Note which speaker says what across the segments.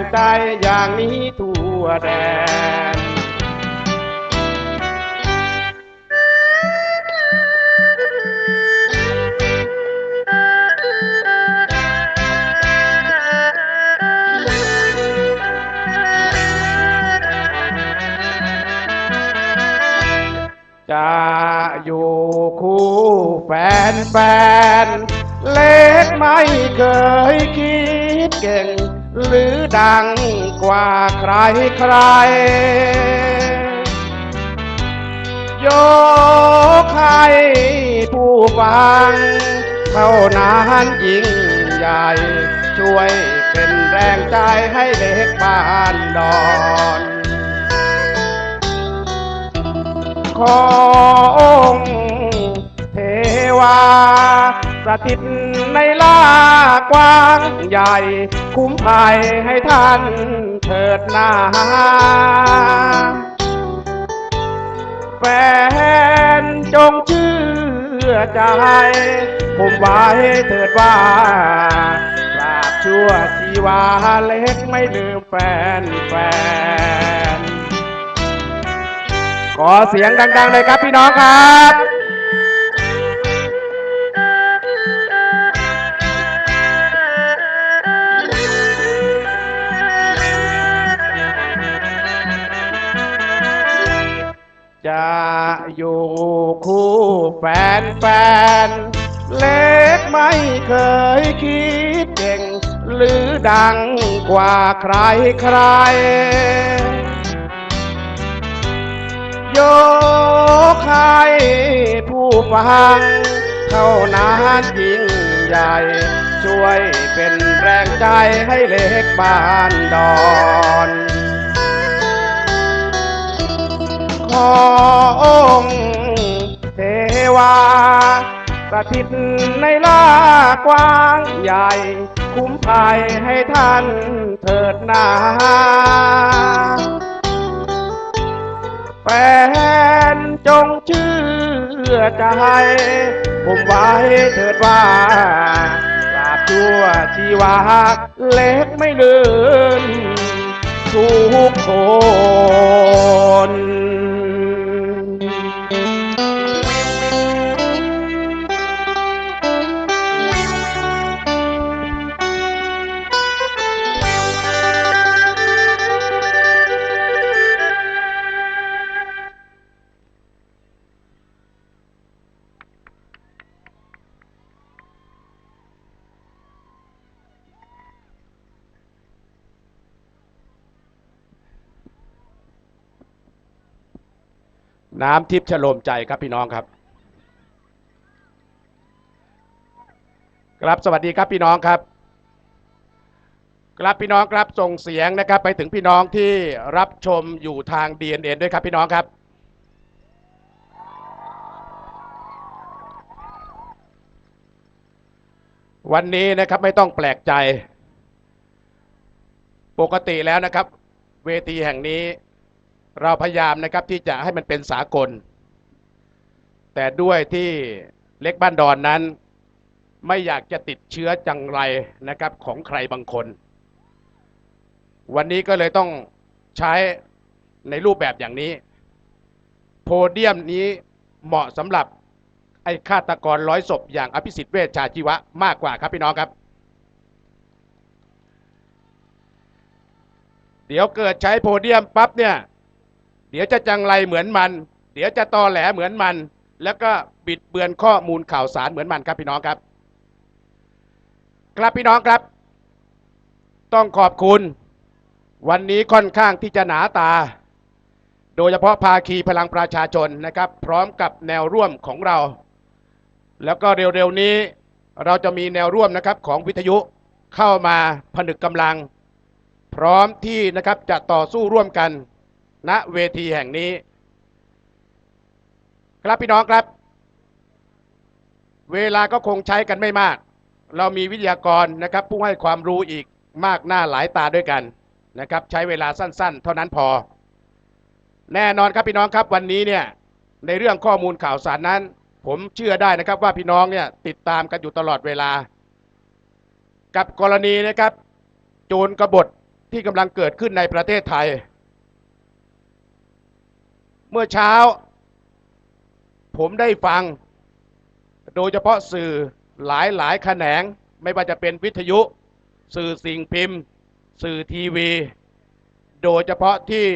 Speaker 1: งใจอย่างนี้ทั่วแดนจะอยู่คู่แฟนแฟนเล็กไม่เคยคิดเก่ง หรือดังกว่าใครใคร โยกให้ผู้ฟัง เท่านั้นยิ่งใหญ่ ช่วยเป็นแรงใจให้เล็กบ้านดอนขอองค์เทวา ถิตในลากว้างใหญ่ คุ้มภัยให้ท่านเถิดหนาแฟนจงเชื่อใจผมไว้เถิดว่าตราบชั่วชีวาเล็กไม่ลืมแฟนแฟนขอเสียงดังๆเลยครับพี่น้องครับ อยู่คู่แฟนแฟนเล็กไม่เคยคิดเก่ง หรือดังกว่าใครใคร โยกให้ผู้ฟัง เท่านั้นยิ่งใหญ่ ช่วยเป็นแรงใจให้เล็กบ้านดอน ขอองค์เทวา สถิตในลากว้างใหญ่ คุ้มภัยให้ท่านเถิดนาแฟนจงเชื่อใจ ผมไว้เถิดว่าตราบชั่วชีวาเล็กไม่เลืมทุกคน น้ำทิพย์ฉโลมใจครับพี่น้องครับครับสวัสดีครับพี่น้องครับครับพี่น้องครับส่งเสียงนะครับไปถึงพี่น้องที่รับชมอยู่ทาง DNN ด้วยครับพี่น้องครับ วันนี้นะครับไม่ต้องแปลกใจ ปกติแล้วนะครับ เวทีแห่งนี้ เราพยายามนะครับที่จะให้มันเป็นสากล แต่ด้วยที่เล็กบ้านดอนนั้น ไม่อยากจะติดเชื้อจังไรนะครับของใครบางคน วันนี้ก็เลยต้องใช้ในรูปแบบอย่างนี้ โพเดียมนี้เหมาะสำหรับไอ้ฆาตกรร้อยศพอย่างอภิสิทธิ์เวชชาชีวะมากกว่าครับพี่น้องครับ เดี๋ยวเกิดใช้โพเดียมปั๊บเนี่ย เดี๋ยวจะจังไรเหมือนมัน เดี๋ยวจะตอแหลเหมือนมัน แล้วก็บิดเบือนข้อมูลข่าวสารเหมือนมันครับพี่น้องครับ ครับพี่น้องครับ ต้องขอบคุณ วันนี้ค่อนข้างที่จะหนาตา โดยเฉพาะภาคีพลังประชาชนนะครับ พร้อมกับแนวร่วมของเรา แล้วก็เร็วๆนี้เราจะมีแนวร่วมนะครับของวิทยุเข้ามาผนึกกำลัง พร้อมที่นะครับจะต่อสู้ร่วมกัน ณเวทีแห่งนี้ ครับพี่น้องครับ เวลาก็คงใช้กันไม่มาก เรามีวิทยากรนะครับ ผู้ให้ความรู้อีกมากหน้าหลายตาด้วยกันนะครับ ใช้เวลาสั้น ๆ เท่านั้นพอ แน่นอนครับพี่น้องครับวันนี้เนี่ยในเรื่องข้อมูลข่าวสารนั้น ผมเชื่อได้นะครับว่าพี่น้องเนี่ยติดตามกันอยู่ตลอดเวลา กับกรณีนะครับ โจรกบฏที่กำลังเกิดขึ้นในประเทศไทย เมื่อเช้า ผมได้ฟัง โดยเฉพาะสื่อหลายหลายแขนง ไม่ว่าจะเป็นวิทยุ สื่อสิ่งพิมพ์ สื่อทีวี โดยเฉพาะที่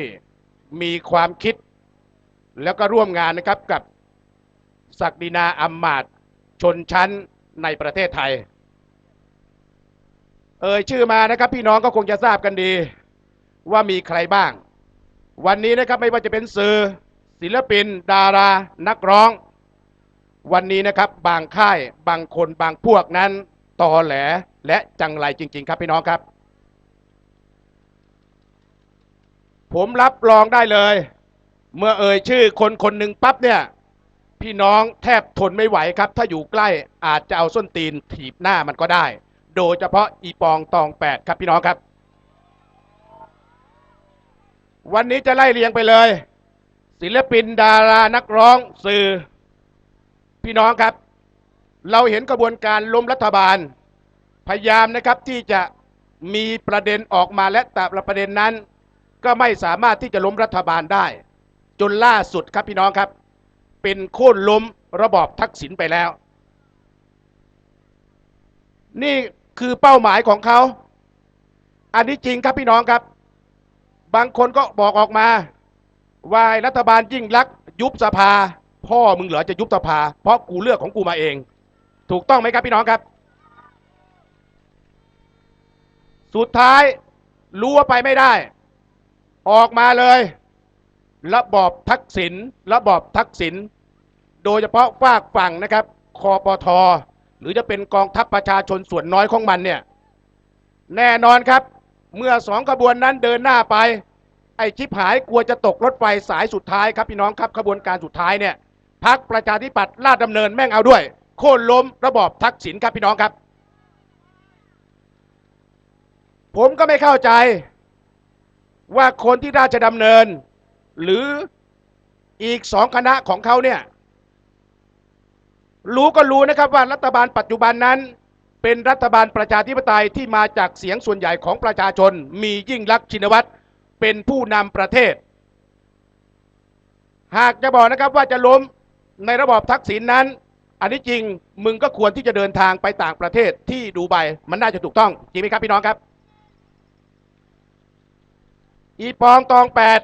Speaker 1: มีความคิด แล้วก็ร่วมงานนะครับกับศักดินาอัมมาตชนชั้นในประเทศไทย เอ่ยชื่อมานะครับ พี่น้องก็คงจะทราบกันดี ว่ามีใครบ้าง วันนี้นะครับไม่ว่าจะเป็นสื่อ ศิลปิน ดารา นักร้อง วันนี้นะครับ บางค่ายบางคนบางพวกนั้นตอแหลและจังไรจริง ๆ ครับพี่น้องครับ ผมรับรองได้เลย เมื่อเอ่ยชื่อคนคนหนึ่งปั๊บเนี่ย พี่น้องแทบทนไม่ไหวครับ ถ้าอยู่ใกล้อาจจะเอาส้นตีนถีบหน้ามันก็ได้ โดยเฉพาะอีปองตองแปดครับพี่น้องครับ วันนี้จะไล่เรียงไปเลย ศิลปินดารานักร้องสื่อ พี่น้องครับ เราเห็นกระบวนการล้มรัฐบาล พยายามนะครับที่จะมีประเด็นออกมาและแต่ละประเด็นนั้น ก็ไม่สามารถที่จะล้มรัฐบาลได้ จนล่าสุดครับพี่น้องครับ เป็นโค่นล้มระบอบทักษิณไปแล้ว นี่คือเป้าหมายของเขา อันนี้จริงครับพี่น้องครับ บางคนก็บอกออกมา ว่ารัฐบาลยิ่งลักษณ์ยุบสภา พ่อมึงเหรอจะยุบสภา เพราะกูเลือกของกูมาเอง ถูกต้องไหมครับพี่น้องครับ สุดท้ายรู้ว่าไปไม่ได้ ออกมาเลย ระบอบทักษิณระบอบทักษิณโดยเฉพาะฝากฝั่งนะครับคอปทหรือจะเป็นกองทัพประชาชนส่วนน้อยของมันเนี่ย แน่นอนครับ เมื่อสองขบวนนั้นเดินหน้าไป ไอ้ชิบหายกลัวจะตกรถไฟสายสุดท้ายครับพี่น้องครับขบวนการสุดท้ายเนี่ยพักประชาธิปัตย์ลาดดำเนินแม่งเอาด้วย โค่นล้มระบอบทักษิณครับพี่น้องครับ ผมก็ไม่เข้าใจ ว่าคนที่ราชดำเนิน หรืออีกสองคณะของเขาเนี่ย รู้ก็รู้นะครับว่ารัฐบาลปัจจุบันนั้น เป็นรัฐบาลประชาธิปไตยที่มาจากเสียงส่วนใหญ่ของประชาชน มียิ่งลักษณ์ชินวัตร เป็นผู้นำประเทศ หากจะบอกนะครับว่าจะล้มในระบอบทักษิณนนั้น อันนี้จริงมึงก็ควรที่จะเดินทางไปต่างประเทศที่ดูไบมันน่าจะถูกต้องจริงไหมครับพี่น้องครับ อีปองตองแปด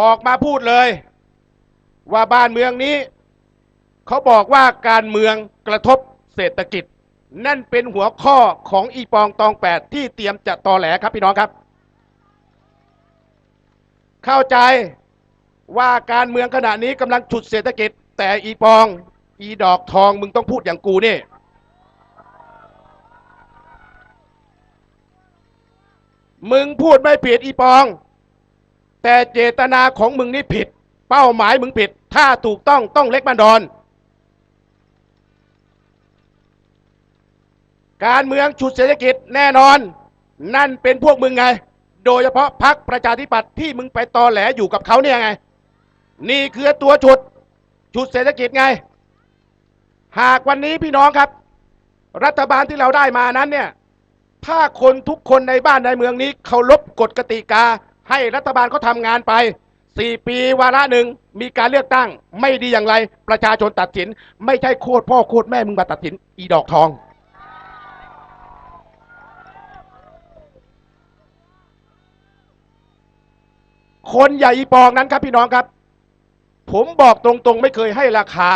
Speaker 1: ออกมาพูดเลย ว่าบ้านเมืองนี้ เขาบอกว่าการเมืองกระทบเศรษฐกิจ นั่นเป็นหัวข้อของอีปองตองแปดที่เตรียมจะตอแหลครับพี่น้องครับ เข้าใจว่าการเมืองขณะนี้กำลังฉุดเศรษฐกิจ แต่อีปอง อีดอกทองมึงต้องพูดอย่างกูนี่มึงพูดไม่ผิดอีปอง แต่เจตนาของมึงนี่ผิด เป้าหมายมึงผิด ถ้าถูกต้องต้องเล็กบันดอน การเมืองฉุดเศรษฐกิจแน่นอน นั่นเป็นพวกมึงไง โดยเฉพาะพรรคประชาธิปัตย์ที่มึงไปตอแหลอยู่กับเขาเนี่ยไง นี่คือตัวฉุดฉุดเศรษฐกิจไง หากวันนี้พี่น้องครับ รัฐบาลที่เราได้มานั้นเนี่ยถ้าคนทุกคนในบ้านในเมืองนี้เคารพกฎกติกา ให้รัฐบาลเขาทำงานไปสี่ปีวาระหนึ่งมีการเลือกตั้ง ไม่ดีอย่างไร ประชาชนตัดสิน ไม่ใช่โคตรพ่อโคตรแม่มึงมาตัดสิน อีดอกทอง คนใหญ่อีปองนั้นครับพี่น้องครับ ผมบอกตรงๆ ไม่เคยให้ราคา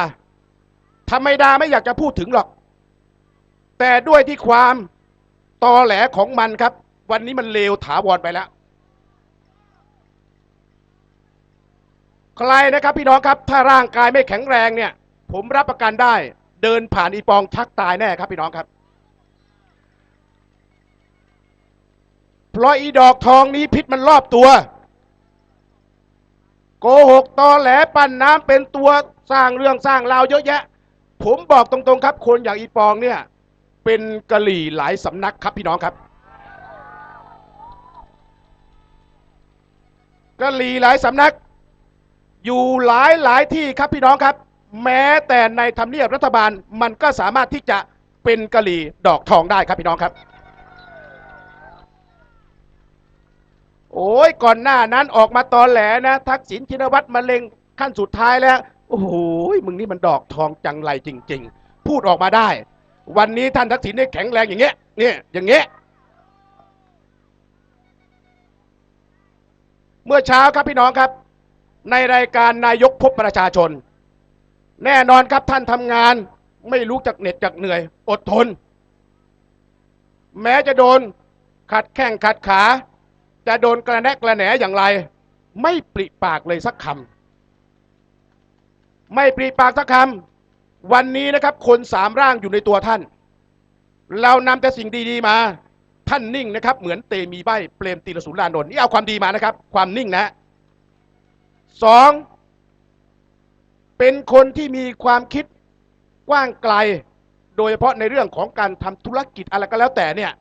Speaker 1: ธรรมดาไม่อยากจะพูดถึงหรอก แต่ด้วยที่ความตอแหลของมันครับ วันนี้มันเลวถาวรไปแล้ว ใครนะครับพี่น้องครับ ถ้าร่างกายไม่แข็งแรงเนี่ย ผมรับประกันได้ เดินผ่านอีปองชักตายแน่ครับพี่น้องครับเพราะอีดอกทองนี้พิษมันรอบตัว โกหกตอแหลปั่นน้ำเป็นตัวสร้างเรื่องสร้างราวเยอะแยะ ผมบอกตรงๆครับ คนอย่างอีปองเนี่ย เป็นกะหลี่หลายสำนักครับพี่น้องครับกะหลี่หลายสำนัก อยู่หลายหลายที่ครับพี่น้องครับ แม้แต่ในทำเนียบรัฐบาลมันก็สามารถที่จะเป็นกะหลี่ดอกทองได้ครับพี่น้องครับ โอ้ยก่อนหน้านั้นออกมาตอนแหลนะ ทักษิณชินวัตรมาเล็งขั้นสุดท้ายแล้ว โอ้โหมึงนี่มันดอกทองจังไรจริง ๆ พูดออกมาได้ วันนี้ท่านทักษิณได้แข็งแรงอย่างเงี้ยเนี่ยอย่างเงี้ยเมื่อเช้าครับพี่น้องครับ ในรายการนายกพบประชาชน แน่นอนครับท่านทำงานไม่รู้จักเหน็ดจักเหนื่อย อดทน แม้จะโดนขัดแข้งขัดขา จะโดนกระแนะกระแหนอย่างไร ไม่ปริปากเลยสักคำไม่ปริปากสักคำวันนี้นะครับ คนสามร่างอยู่ในตัวท่าน เรานำแต่สิ่งดีๆมา ท่านนิ่งนะครับ เหมือนเตมีใบเปรมตีรสุรานนท์นี่เอาความดีมานะครับ ความนิ่งนะสองเป็นคนที่มีความคิดกว้างไกล โดยเฉพาะในเรื่องของการทำธุรกิจอะไรก็แล้วแต่เนี่ย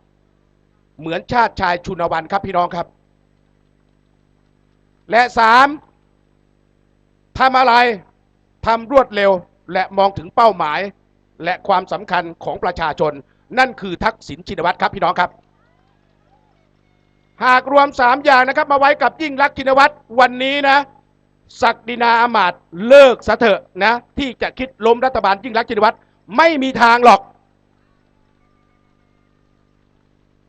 Speaker 1: เหมือนชาติชายชุนวันครับพี่น้องครับ และสามทำอะไรทำรวดเร็วและมองถึงเป้าหมาย และความสำคัญของประชาชน นั่นคือทักษิณชินวัตรครับพี่น้องครับ หากรวมสามอย่างนะครับ มาไว้กับยิ่งรักษณ์ชินวัตรวันนี้นะศักดินาอามาตย์เลิกซะเถอะนะที่จะคิดล้มรัฐบาลยิ่งรักษณ์ชินวัตรไม่มีทางหรอก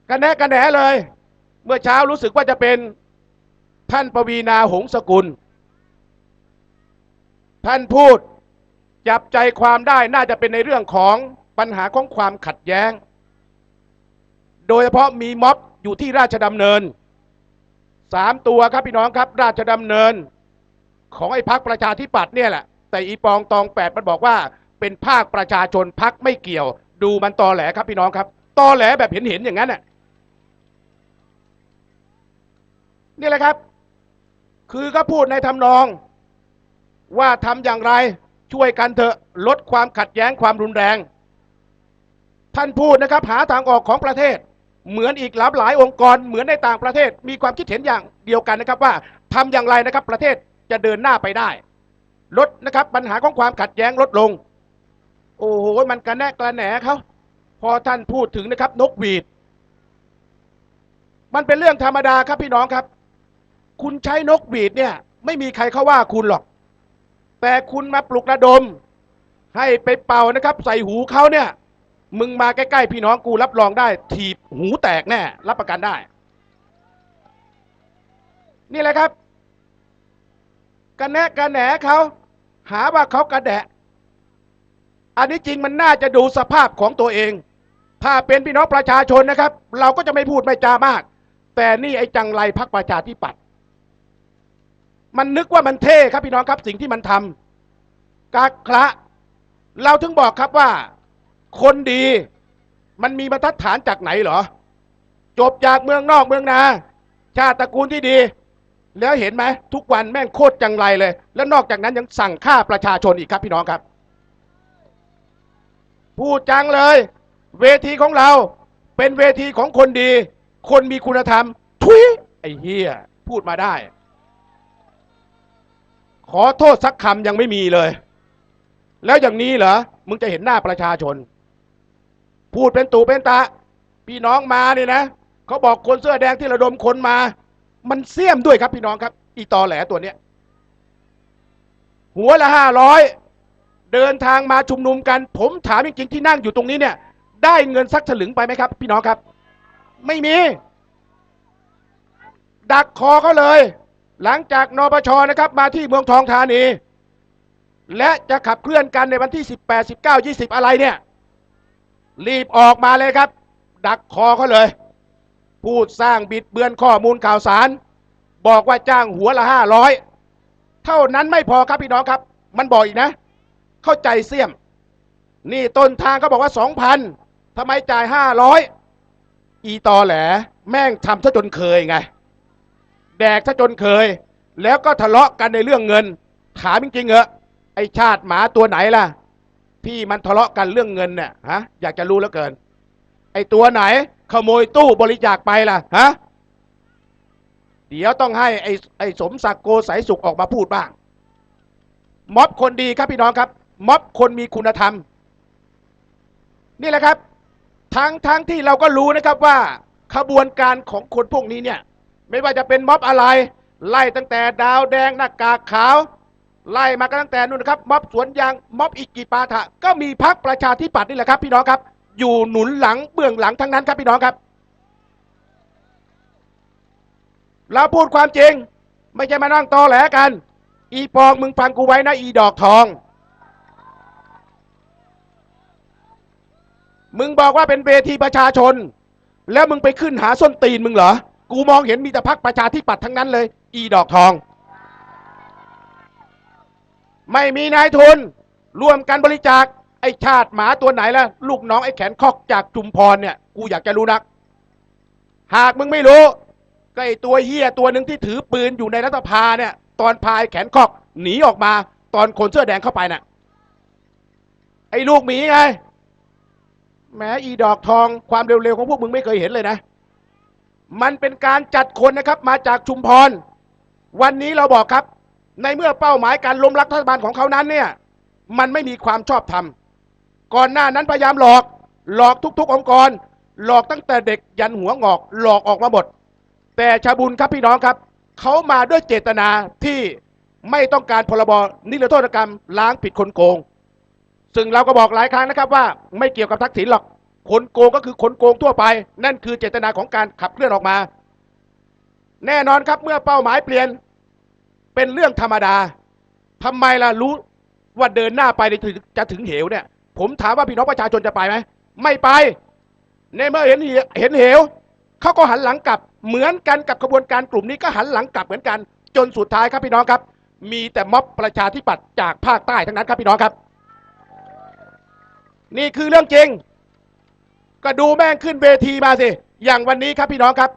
Speaker 1: กันแน่กันแหนเลย เมื่อเช้ารู้สึกว่าจะเป็น ท่านปวีนาหงสกุล ท่านพูดจับใจความได้น่าจะเป็นในเรื่องของปัญหาของความขัดแย้ง โดยเฉพาะมีม็อบอยู่ที่ราชดำเนินสามตัวครับพี่น้องครับราชดำเนิน ของไอ้พักประชาธิปัตย์เนี่ยแหละ แต่อีปองตองแปดมันบอกว่า เป็นภาคประชาชนพักไม่เกี่ยว ดูมันตอแหลครับพี่น้องครับตอแหลแบบเห็นเห็นอย่างนั้นน่ะนี่แหละครับ คือก็พูดในทำนองว่าทำอย่างไรช่วยกันเถอะลดความขัดแย้งความรุนแรง ท่านพูดนะครับหาทางออกของประเทศ เหมือนอีกหลายหลายองค์กรเหมือนในต่างประเทศ มีความคิดเห็นอย่างเดียวกันนะครับว่าทำอย่างไรนะครับประเทศจะเดินหน้าไปได้ ลดนะครับปัญหาของความขัดแย้งลดลง โอ้โหมันกระแนะกระแหนเขาพอท่านพูดถึงนะครับนกหวีด มันเป็นเรื่องธรรมดาครับพี่น้องครับ คุณใช้นกหวีดเนี่ย ไม่มีใครเขาว่าคุณหรอก แต่คุณมาปลุกระดม ให้ไปเป่านะครับ ใส่หูเขาเนี่ย มึงมาใกล้ๆพี่น้องกูรับรองได้ ถีบหูแตกแน่รับประกันได้ นี่แหละครับกันแนะกันแหนเขาหาว่าเขากระแดะ อันนี้จริงมันน่าจะดูสภาพของตัวเอง ถ้าเป็นพี่น้องประชาชนนะครับ เราก็จะไม่พูดไม่จามาก แต่นี่ไอ้จังไรพักประชาธิปัตย์ มันนึกว่ามันเท่ครับพี่น้องครับสิ่งที่มันทำกักคละเราถึงบอกครับว่า คนดีมันมีบรรทัดฐานจากไหนเหรอ จบจากเมืองนอกเมืองนา ชาติตระกูลที่ดี แล้วเห็นไหมทุกวันแม่งโคตรจังไรเลย แล้วนอกจากนั้นยังสั่งฆ่าประชาชนอีกครับพี่น้องครับ พูดจังเลย เวทีของเราเป็นเวทีของคนดี คนมีคุณธรรม ทุยไอ้เฮียพูดมาได้ ขอโทษสักคำยังไม่มีเลย แล้วอย่างนี้เหรอ มึงจะเห็นหน้าประชาชน พูดเป็นตูเป็นตาพี่น้องมาเนี่ยนะเขาบอกคนเสื้อแดงที่ระดมคนมา มันเสี่ยมด้วยครับพี่น้องครับ อีตอแหลตัวเนี้ย หัวละห้าร้อยเดินทางมาชุมนุมกัน ผมถามจริงๆที่นั่งอยู่ตรงนี้เนี่ย ได้เงินสักถลึงไปไหมครับ พี่น้องครับ ไม่มี ดักคอเขาเลย หลังจากนปชนะครับมาที่เมืองทองธานี และจะขับเคลื่อนกันในวันที่ 18 19 20 อะไรเนี่ย รีบออกมาเลยครับ ดักคอเขาเลย พูดสร้างบิดเบือนข้อมูลข่าวสาร บอกว่าจ้างหัวละห้าร้อยเท่านั้นไม่พอครับพี่น้องครับ มันบอกอีกนะ เข้าใจเสี่ยม นี่ต้นทางเขาบอกว่าสองพันทำไมจ่ายห้าร้อยอีตอแหล แม่งทำซะจนเคยไง แดกซะจนเคย แล้วก็ทะเลาะกันในเรื่องเงิน ถามจริงๆเหรอไอชาติหมาตัวไหนล่ะ ที่มันทะเลาะกันเรื่องเงินเนี่ยฮะอยากจะรู้แล้วเกิน ไอตัวไหน ขโมยตู้บริจาคไปล่ะฮะเดี๋ยวต้องให้ไอไอสมศักดิ์โกสายสุขออกมาพูดบ้าง ม็อบคนดีครับพี่น้องครับ ม็อบคนมีคุณธรรม นี่แหละครับ ทั้งทั้งที่เราก็รู้นะครับว่าขบวนการของคนพวกนี้เนี่ย ไม่ว่าจะเป็นม็อบอะไร ไล่ตั้งแต่ดาวแดงหน้ากากขาว ไล่มากันตั้งแต่นู่นนะครับม็อบสวนยางม็อบอิกิปาถะก็มีพักประชาธิปัตย์นี่แหละครับพี่น้องครับ อยู่หนุนหลังเบื้องหลังทั้งนั้นครับพี่น้องครับ เราพูดความจริง ไม่ใช่มานั่งตอแหลกัน อีปองมึงฟังกูไว้นะอีดอกทองมึงบอกว่าเป็นเวทีประชาชน แล้วมึงไปขึ้นหาส้นตีนมึงเหรอ กูมองเห็นมีแต่พักประชาธิปัตย์ทั้งนั้นเลย อีดอกทอง ไม่มีนายทุนร่วมกันบริจาค ไอชาติหมาตัวไหนล่ะ ลูกน้องไอแขนคอกจากจุมพรเนี่ย กูอยากจะรู้นัก หากมึงไม่รู้ก็ไอตัวเฮียตัวหนึ่งที่ถือปืนอยู่ในรัฐสภาเนี่ย ตอนพายแขนคอกหนีออกมาตอนคนเสื้อแดงเข้าไปน่ะ ไอ้ลูกหมีไงแม้อีดอกทองความเร็วๆของพวกมึงไม่เคยเห็นเลยนะ มันเป็นการจัดคนนะครับมาจากชุมพร วันนี้เราบอกครับ ในเมื่อเป้าหมายการล้มรัฐบาลของเขานั้นเนี่ยมันไม่มีความชอบธรรมก่อนหน้านั้นพยายามหลอก หลอกทุก ๆ องค์กร หลอกตั้งแต่เด็กยันหัวงอกหลอกออกมาหมดแต่ชาบุญครับพี่น้องครับเขามาด้วยเจตนาที่ไม่ต้องการพรบนิรโทษกรรมล้างผิดคนโกง ซึ่งเราก็บอกหลายครั้งนะครับว่าไม่เกี่ยวกับทักษิณหรอก คนโกงก็คือคนโกงทั่วไป นั่นคือเจตนาของการขับเคลื่อนออกมา แน่นอนครับเมื่อเป้าหมายเปลี่ยนเป็นเรื่องธรรมดาทำไมล่ะรู้ว่าเดินหน้าไปจะถึงเหวเนี่ย ผมถามว่าพี่น้องประชาชนจะไปไหมไม่ไป ในเมื่อเห็นเหวเห็นเหวเขาก็หันหลังกลับ เหมือนกันกับขบวนการกลุ่มนี้ก็หันหลังกลับเหมือนกัน จนสุดท้ายครับพี่น้องครับ มีแต่ม็อบประชาธิปัตย์จากภาคใต้ทั้งนั้นครับพี่น้องครับ นี่คือเรื่องจริง ก็ดูแม่งขึ้นเวทีมาสิ อย่างวันนี้ครับพี่น้องครับ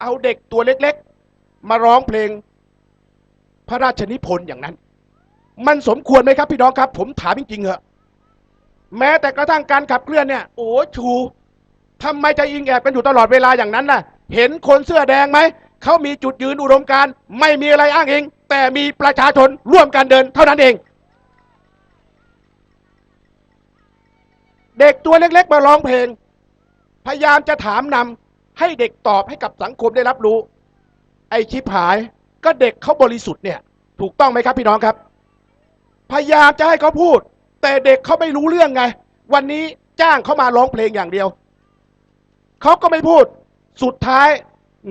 Speaker 1: เอาเด็กตัวเล็กๆ มาร้องเพลงพระราชนิพนธ์อย่างนั้น มันสมควรไหมครับพี่น้องครับ ผมถามจริงๆเหอะแม้แต่กระทั่งการขับเคลื่อนเนี่ย โอ้ชูทำไมจะอิงแอบกันอยู่ตลอดเวลาอย่างนั้นน่ะ เห็นคนเสื้อแดงไหม เขามีจุดยืนอุดมการ ไม่มีอะไรอ้างเอง แต่มีประชาชนร่วมกันเดินเท่านั้นเอง เด็กตัวเล็กๆมาร้องเพลง พยายามจะถามนำให้เด็กตอบให้กับสังคมได้รับรู้ ไอ้ชิบหายก็เด็กเขาบริสุทธิ์เนี่ยถูกต้องไหมครับพี่น้องครับ พยายามจะให้เขาพูด แต่เด็กเขาไม่รู้เรื่องไง วันนี้จ้างเขามาร้องเพลงอย่างเดียวเขาก็ไม่พูดสุดท้าย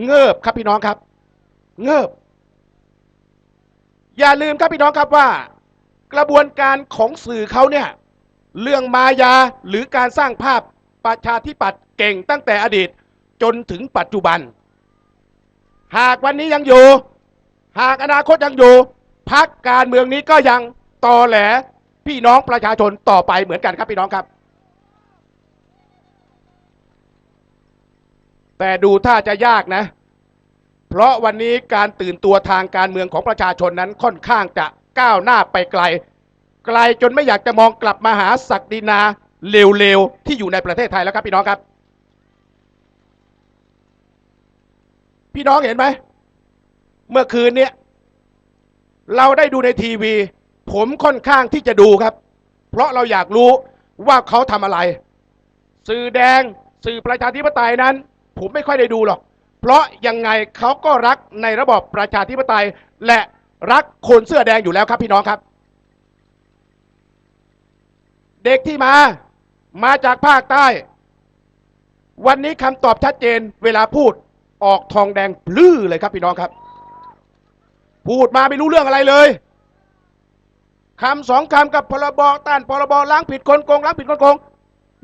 Speaker 1: เงิบครับพี่น้องครับ เงิบ อย่าลืมครับพี่น้องครับว่า กระบวนการของสื่อเขาเนี่ย เรื่องมายาหรือการสร้างภาพ ประชาธิปัตย์เก่งตั้งแต่อดีตจนถึงปัจจุบัน หากวันนี้ยังอยู่ หากอนาคตยังอยู่พักการเมืองนี้ก็ยังต่อแหลพี่น้องประชาชนต่อไปเหมือนกันครับพี่น้องครับ แต่ดูถ้าจะยากนะ เพราะวันนี้การตื่นตัวทางการเมืองของประชาชนนั้นค่อนข้างจะก้าวหน้าไปไกล ไกลจนไม่อยากจะมองกลับมาหาศักดินา เร็วๆ ที่อยู่ในประเทศไทยแล้วครับพี่น้องครับ พี่น้องเห็นไหม เมื่อคืนเนี้ยเราได้ดูในทีวี ผมค่อนข้างที่จะดูครับ เพราะเราอยากรู้ว่าเขาทำอะไร สื่อแดงสื่อประชาธิปไตยนั้น ผมไม่ค่อยได้ดูหรอก เพราะยังไงเขาก็รักในระบอบประชาธิปไตย และรักคนเสื้อแดงอยู่แล้วครับพี่น้องครับ เด็กที่มา มาจากภาคใต้ วันนี้คำตอบชัดเจนเวลาพูดออกทองแดงพลื้อเลยครับพี่น้องครับ พูดมาไม่รู้เรื่องอะไรเลยคำสองคำกับพรบต้านพรบล้างผิดคนโกงล้างผิดคนโกง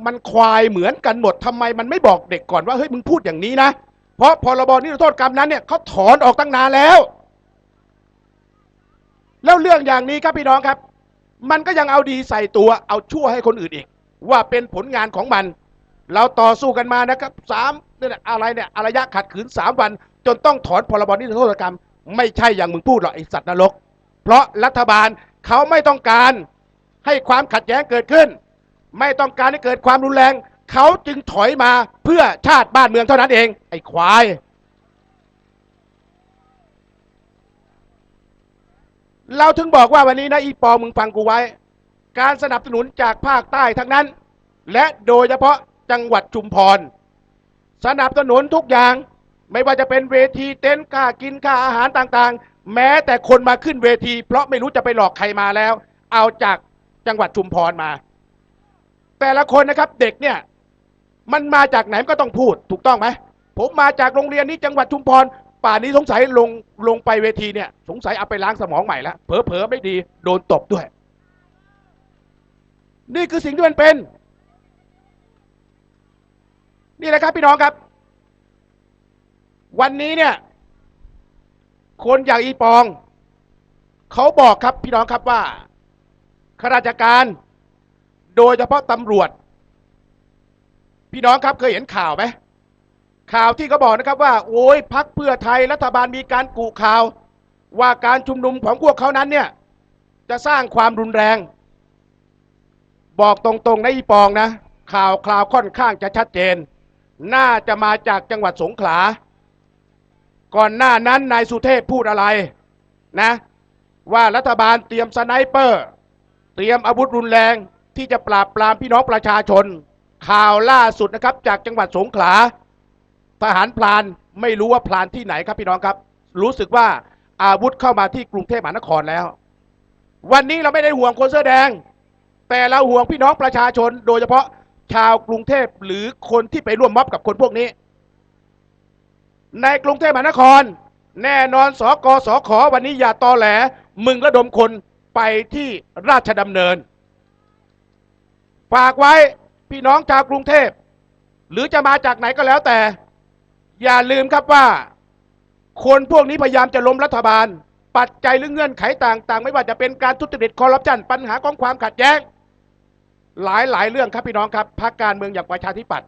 Speaker 1: มันควายเหมือนกันหมดทำไมมันไม่บอกเด็กก่อนว่าเฮ้ยมึงพูดอย่างนี้นะ เพราะพรบนิรโทษกรรมนั้นเนี่ยเขาถอนออกตั้งนานแล้ว แล้วเรื่องอย่างนี้ครับพี่น้องครับ มันก็ยังเอาดีใส่ตัวเอาชั่วให้คนอื่นอีก ว่าเป็นผลงานของมัน เราต่อสู้กันมานะครับสามเนี่ยอะไรเนี่ยอารยะขัดขืนสามวัน จนต้องถอนพรบนิรโทษกรรม ไม่ใช่อย่างมึงพูดหรอกไอสัตว์นรก เพราะรัฐบาลเขาไม่ต้องการให้ความขัดแย้งเกิดขึ้น ไม่ต้องการให้เกิดความรุนแรง เขาจึงถอยมาเพื่อชาติบ้านเมืองเท่านั้นเอง ไอ้ควาย เราถึงบอกว่าวันนี้นะอีปอมึงฟังกูไว้ การสนับสนุนจากภาคใต้ทั้งนั้น และโดยเฉพาะจังหวัดชุมพร สนับสนุนทุกอย่างไม่ว่าจะเป็นเวทีเต็นท์ค่ากินค่าอาหารต่างๆ แม้แต่คนมาขึ้นเวที เพราะไม่รู้จะไปหลอกใครมาแล้ว เอาจากจังหวัดชุมพรมา แต่ละคนนะครับเด็กเนี่ยมันมาจากไหนก็ต้องพูดถูกต้องไหมผมมาจากโรงเรียนนี้จังหวัดชุมพร ป่านนี้สงสัยลงลงไปเวทีเนี่ย สงสัยเอาไปล้างสมองใหม่แล้วเผลอๆไม่ดีโดนตบด้วย นี่คือสิ่งที่มันเป็น นี่แหละครับพี่น้องครับ วันนี้เนี่ย คนอย่างอีปอง เขาบอกครับพี่น้องครับว่าข้าราชการ โดยเฉพาะตำรวจ พี่น้องครับเคยเห็นข่าวไหมข่าวที่เขาบอกนะครับว่า โอ้ยพักเพื่อไทยรัฐบาลมีการกุข่าว ว่าการชุมนุมของพวกเขานั้นเนี่ย จะสร้างความรุนแรง บอกตรงๆนะอีปองนะ ข่าวคราวค่อนข้างจะชัดเจน น่าจะมาจากจังหวัดสงขลา ก่อนหน้านั้นนายสุเทพพูดอะไรนะ ว่ารัฐบาลเตรียมสไนเปอร์ เตรียมอาวุธรุนแรงที่จะปราบปรามพี่น้องประชาชน ข่าวล่าสุดนะครับ จากจังหวัดสงขลา ทหารพลานไม่รู้ว่าพลานที่ไหนครับพี่น้องครับ รู้สึกว่าอาวุธเข้ามาที่กรุงเทพมหานครแล้ว วันนี้เราไม่ได้ห่วงคนเสื้อแดง แต่เราห่วงพี่น้องประชาชน โดยเฉพาะชาวกรุงเทพหรือคนที่ไปร่วมม็อบกับคนพวกนี้ ในกรุงเทพมหานคร แน่นอนสกสขอวันนี้อย่าตอแหล มึงระดมคนไปที่ราชดำเนิน ฝากไว้พี่น้องชาวกรุงเทพ หรือจะมาจากไหนก็แล้วแต่ อย่าลืมครับว่า คนพวกนี้พยายามจะล้มรัฐบาลปัจจัยหรือเงื่อนไขต่างๆ ไม่ว่าจะเป็นการทุจริตคอร์รัปชันปัญหาของความขัดแย้ง หลายหลายเรื่องครับพี่น้องครับพรรคการเมืองอย่างประชาธิปัตย์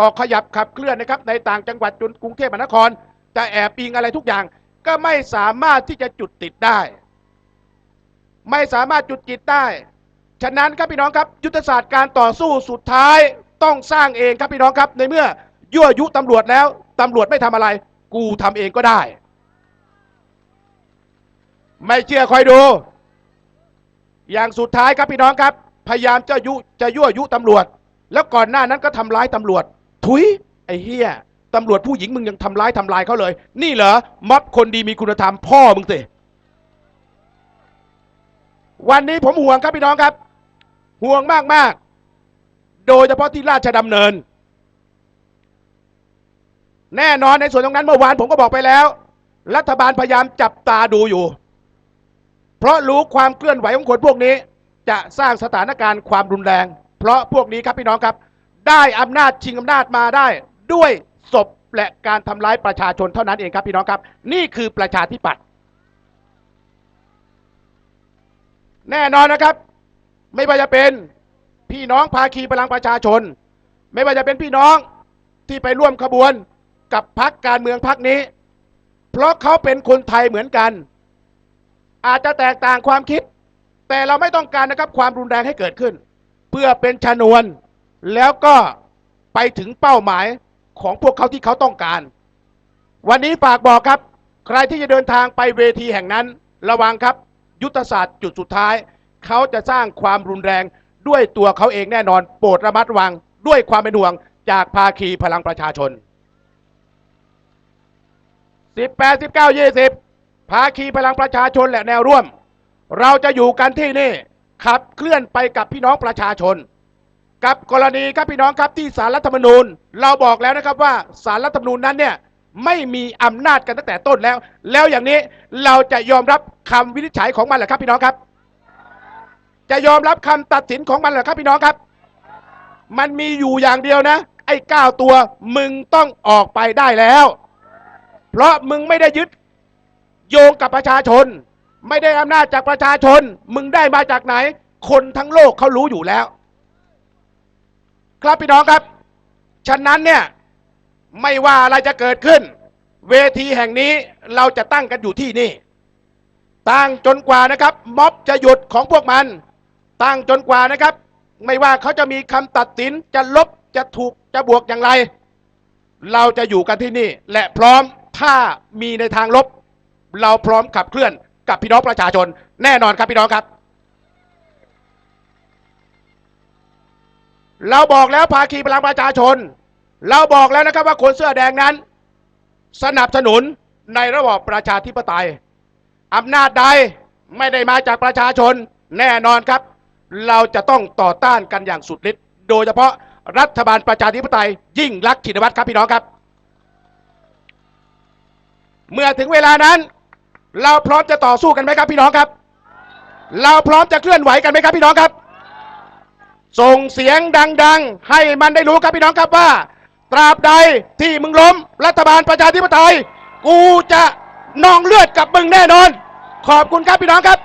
Speaker 1: ออกขยับขับเคลื่อนนะครับในต่างจังหวัดจนกรุงเทพมหานคร จะแอบอิงอะไรทุกอย่าง ก็ไม่สามารถที่จะจุดติดได้ ไม่สามารถจุดจิตได้ ฉะนั้นครับพี่น้องครับ ยุทธศาสตร์การต่อสู้สุดท้ายต้องสร้างเองครับพี่น้องครับ ในเมื่อยั่วยุตำรวจแล้วตำรวจไม่ทำอะไร กูทำเองก็ได้ ไม่เชื่อคอยดู อย่างสุดท้ายครับพี่น้องครับ พยายามจะยุจะยั่วยุตำรวจ แล้วก่อนหน้านั้นก็ทำร้ายตำรวจ ถุย ไอ้เฮียตำรวจผู้หญิงมึงยังทำร้ายทำลายเขาเลย นี่เหรอม็อบคนดีมีคุณธรรมพ่อมึงสิวันนี้ผมห่วงครับพี่น้องครับ ห่วงมากมากโดยเฉพาะที่ราชดำเนิน แน่นอนในส่วนตรงนั้นเมื่อวานผมก็บอกไปแล้ว รัฐบาลพยายามจับตาดูอยู่ เพราะรู้ความเคลื่อนไหวของคนพวกนี้ จะสร้างสถานการณ์ความรุนแรง เพราะพวกนี้ครับพี่น้องครับ ได้อำนาจชิงอำนาจมาได้ ด้วยศพและการทำร้ายประชาชนเท่านั้นเองครับพี่น้องครับ นี่คือประชาธิปัตย์แน่นอนนะครับ ไม่ว่าจะเป็นพี่น้องภาคีพลังประชาชน ไม่ว่าจะเป็นพี่น้องที่ไปร่วมขบวนกับพรรคการเมืองพรรคนี้ เพราะเขาเป็นคนไทยเหมือนกัน อาจจะแตกต่างความคิด แต่เราไม่ต้องการนะครับความรุนแรงให้เกิดขึ้น เพื่อเป็นชนวน แล้วก็ไปถึงเป้าหมายของพวกเขาที่เขาต้องการ วันนี้ฝากบอกครับ ใครที่จะเดินทางไปเวทีแห่งนั้น ระวังครับ ยุทธศาสตร์จุดสุดท้าย เขาจะสร้างความรุนแรงด้วยตัวเขาเองแน่นอน โปรดระมัดระวังด้วยความเป็นห่วงจากภาคีพลังประชาชน 18 19 20 ภาคีพลังประชาชนและแนวร่วม เราจะอยู่กันที่นี่ขับเคลื่อนไปกับพี่น้องประชาชน กับกรณีครับพี่น้องครับที่สารรัฐธรรมนูญ เราบอกแล้วนะครับว่าสารรัฐธรรมนูญนั้นเนี่ยไม่มีอำนาจกันตั้งแต่ต้นแล้ว แล้วอย่างนี้เราจะยอมรับคำวินิจฉัยของมันเหรอครับพี่น้องครับ จะยอมรับคำตัดสินของมันเหรอครับพี่น้องครับ มันมีอยู่อย่างเดียวนะ ไอ้เก้าตัวมึงต้องออกไปได้แล้ว เพราะมึงไม่ได้ยึดโยงกับประชาชน ไม่ได้อำนาจจากประชาชน มึงได้มาจากไหน คนทั้งโลกเขารู้อยู่แล้ว ครับพี่น้องครับ ฉะนั้นเนี่ยไม่ว่าอะไรจะเกิดขึ้น เวทีแห่งนี้เราจะตั้งกันอยู่ที่นี่ ตั้งจนกว่านะครับม็อบจะหยุดของพวกมัน ตั้งจนกว่านะครับ ไม่ว่าเขาจะมีคำตัดสินจะลบจะถูกจะบวกอย่างไร เราจะอยู่กันที่นี่ และพร้อมถ้ามีในทางลบ เราพร้อมขับเคลื่อน กับพี่น้องประชาชน แน่นอนครับพี่น้องครับ เราบอกแล้วภาคีพลังประชาชน เราบอกแล้วนะครับว่าคนเสื้อแดงนั้น สนับสนุนในระบอบประชาธิปไตยอำนาจใดไม่ได้มาจากประชาชนแน่นอนครับ เราจะต้องต่อต้านกันอย่างสุดฤทธิ์โดยเฉพาะรัฐบาลประชาธิปไตย ยิ่งรักษณ์ชินวัตรครับพี่น้องครับ เมื่อถึงเวลานั้น เราพร้อมจะต่อสู้กันไหมครับพี่น้องครับ เราพร้อมจะเคลื่อนไหวกันไหมครับพี่น้องครับ ส่งเสียงดัง ๆ ให้มันได้รู้ครับพี่น้องครับว่า ตราบใดที่มึงล้มรัฐบาลประชาธิปไตย กูจะนองเลือดกับมึงแน่นอน ขอบคุณครับพี่น้องครับ